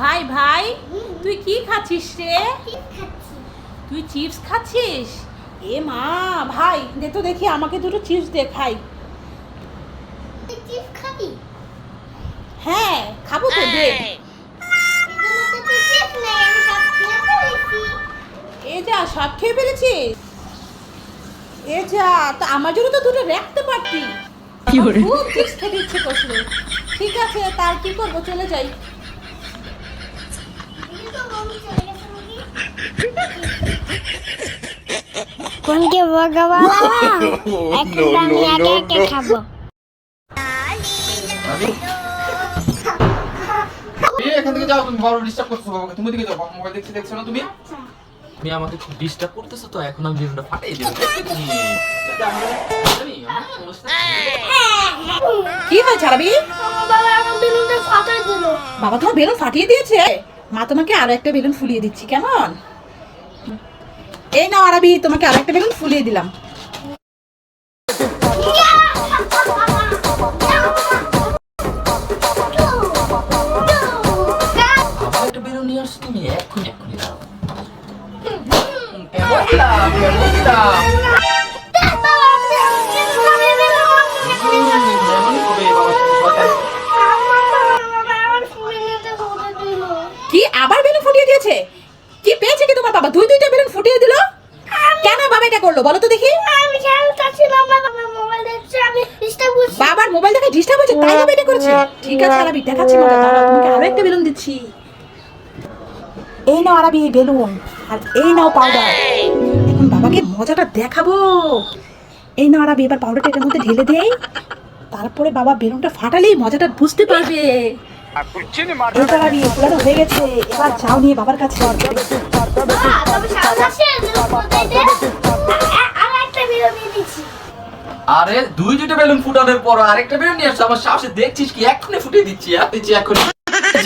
ভাই ভাই তুই কি খাচ্ছিস রে? তুই চিপস খাচ্ছিস? এ মা ভাই দে তো দেখি আমাকে দুটো চিপস দে খাই। হ্যাঁ খাব তো দে। এ যা সব খেয়ে ফেলেছিস? এ যা তা আমার জন্য তো দুটো রাখতে পারতি খুব চিপস খেতে ইচ্ছে করছিল। ঠিক আছে তার কি করব? চলে যাই এই তো মম্মি চলে গেছে নাকি কোনকে ভগবান এখন আমি একা একা খাব। এখান থেকে যাও তুমি বড় ডিস্টার্ব করছ বাবাকে। তুমি দিকে যাও বাবা মোবাইল দেখছি দেখছ না তুমি? তুমি আমাকে খুব ডিস্টার্ব করতেছো তো এখন আমি দেবো। কি হয়েছে আরবি? বাবা তোমার বেলুন ফাটিয়ে দিয়েছে। মা তোমাকে আরও একটা বেলুন ফুলিয়ে দিচ্ছি কেমন? এই নাও আরবি তোমাকে আরেকটা একটা বেলুন ফুলিয়ে দিলাম। কি? আবার বেলুন ফুটিয়ে দিয়েছে? কি পেয়েছে কি তোমার বাবা? দুই দুইটা বেলুন ফুটিয়ে দিল? কেন বাবা এটা করল? বলো তো দেখি। আমি খেলতেছিলাম বাবা মোবাইল দেখছে আমি ডিস্টার্ব করছি। বাবার মোবাইল দেখে ডিস্টার্ব হয়েছে তাই বাবা এটা করেছে? ঠিক আছে আরবি দেখাচ্ছি মজা দাঁড়াও, তোমাকে আরও একটা বেলুন দিচ্ছি। এই নাও আরবি এই বেলুন আর এই নাও পাউডার এখন বাবাকে মজাটা দেখাবো। এই নাও আরবি এবার পাউডারটা এটার মধ্যে ঢেলে দেই। তারপরে বাবা বেলুনটা ফাটালেই মজাটা বুঝতে পারবে। আরবি হয়ে গেছে। এবার নিয়ে বাবার কাছে আর একটা বেলুন নিয়ে দিচ্ছি আরে দুই দুটো বেলুন ফুটানোর পর আরেকটা বেলুন নিয়ে আসছো? আমার সাহসে দেখছিস কি? এক্ষুনি ফুটিয়ে দিচ্ছি আর দিচ্ছি এক্ষুনি।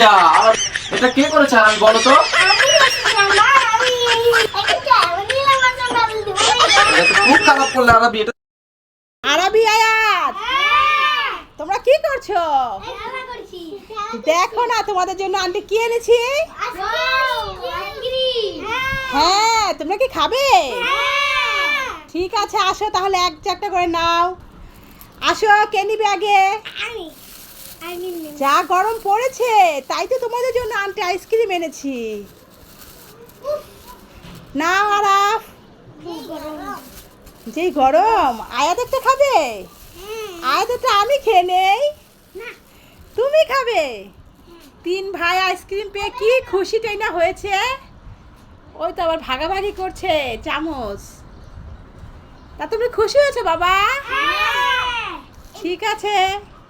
যা এটা কে করেছে আর আমি বলো তো? খুব খারাপ করলে আর আমি এটা আরবি আয়াত। হ্যাঁ, তোমরা কি করছ? করছি। দেখো না, তোমাদের জন্য আন্টি কি এনেছি হ্যাঁ তোমরা কি খাবে। ঠিক আছে, আসো, তাহলে এক চারটা করে নাও আসো, কে নিবে আগে। যা গরম পড়েছে, তাই তো তোমাদের জন্য আন্টি আইসক্রিম এনেছি না আরাফ। যেই গরম আয়াত একটা খাবে। আয়াত আমি খেয়ে নেই। তুমি খাবে? তিন ভাই আইসক্রিম পেয়ে কি খুশিটাই না হয়েছে? ওই তো আবার ভাগাভাগি করছে চামচ। তা তুমি খুশি হয়েছো বাবা? হ্যাঁ। ঠিক আছে।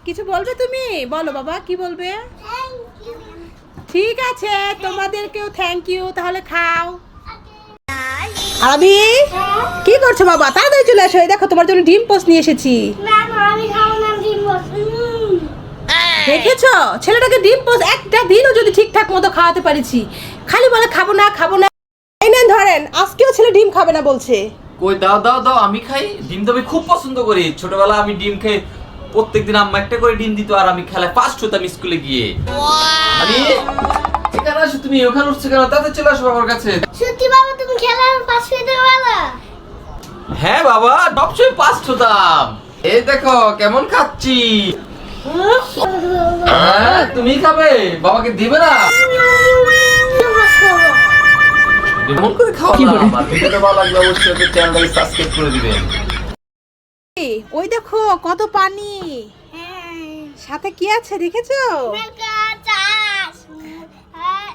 কিছু বলবে তুমি? বলো বাবা কি বলবে? ঠিক আছে তোমাদেরকেও থ্যাংক ইউ তাহলে খাও। আরবি? কি করছ বাবা? তাড়াতাড়ি চলে আসো দেখো তোমার জন্য ডিম পোস্ট নিয়ে এসেছি না, না, আমি খাব না, ডিম বস। উম। দেখেছ? ছেলেটাকে ডিম পোস্ট একটা দিনও যদি ঠিকঠাক মতো খাওয়াতে পারিছি। খালি বলে খাব না খাব না। এই নেন ধরেন আজকেও ছেলে ডিম খাবে না বলছে। কই দাও দাও দাও আমি খাই? ডিম তো আমি খুব পছন্দ করি। ছোটবেলা আমি ডিম খেয়ে প্রত্যেকদিন আম্মা একটা করে ডিম দিত আর আমি খেলায় ফার্স্ট হতাম স্কুলে গিয়ে। আমি এখানে আসো তুমি ওখানে উঠছো কেন? তাতে চলে আসো বাবার কাছে। সত্যি বাবা তুমি খেলার পাশ হইতে পারো হ্যাঁ বাবা সবসময় ফার্স্ট হতাম। এই দেখো কেমন খাচ্ছি? তুমি খাবে? বাবাকে দিবে না? এমন করে খাওয়া না ভিডিওটা ভালো লাগলে অবশ্যই চ্যানেলটাকে সাবস্ক্রাইব করে দিবেন। ওই দেখো কত পানি। সাথে কি আছে দেখেছ?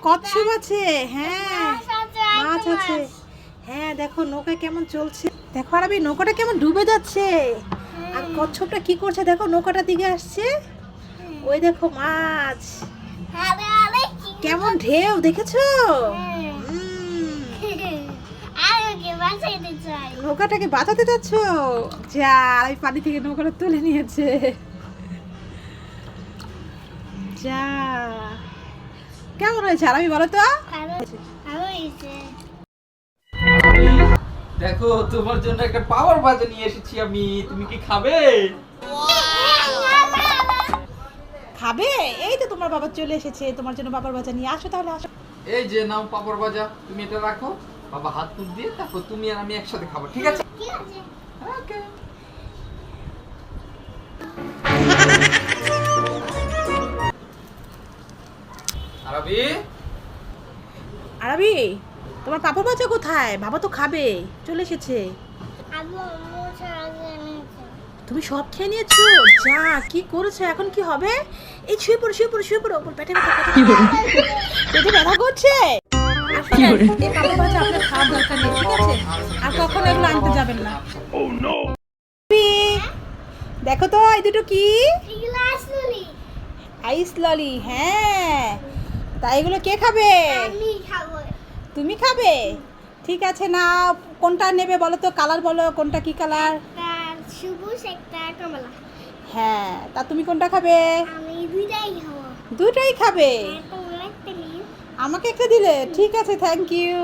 কচ্ছপ আছে হ্যাঁ। মাছ আছে। হ্যাঁ দেখো নৌকা কেমন চলছে। দেখো আর আমি নৌকাটা কেমন ডুবে যাচ্ছে। আর কচ্ছপটা কি করছে? দেখো নৌকাটার দিকে আসছে। ওই দেখো মাছ। কেমন ঢেউ দেখেছ? উম, নৌকাটাকে বাঁচাতে যাচ্ছ? যা ওই পানি থেকে নৌকাটা তুলে নিয়েছে। যা। কেমন হয়েছে? আর আমি বলো তো। দেখো তোমার জন্য একটা পাওয়ার বাজে নিয়ে এসেছি আমি। তুমি কি খাবে? খাবে? এই তো তোমার বাবা চলে এসেছে। তোমার জন্য বাবার বাজা নিয়ে আসো তাহলে আসো। এই যে নাও পাপড় ভাজা। তুমি এটা রাখো। বাবা হাত মুখ দিয়ে তারপর তুমি আর আমি একসাথে খাব ঠিক আছে? ঠিক আছে। ওকে। আরবি? আরবি? তোমার পাপড় বাজা কোথায়? বাবা তো খাবে। চলে এসেছে। তুমি সব খেয়ে নিয়েছো? যা কি করেছ? এখন কি হবে? এই শুয়ে পড়ো শুয়ে পড়ো শুয়ে পড়ো। ওপর পেটে ব্যথা পেটে ব্যথা। করছে? এই পাপড় ভাজা আপনার খাওয়ার দরকার নেই ঠিক আছে? আর কখনো এগুলো আনতে যাবেন না। দেখো তো এই দুটো কি? আইস ললি। হ্যাঁ। তা এগুলো কে খাবে? আমি। খাব তুমি খাবে? ঠিক আছে না কোনটা নেবে বলো তো? কালার বলো কোনটা কি কালার? সবুজ একটা কমলা। হ্যাঁ তা তুমি কোনটা খাবে? আমি দুইটাই খাব। দুটোই খাবে? নিও আমাকে একটা দিলে। ঠিক আছে থ্যাংক ইউ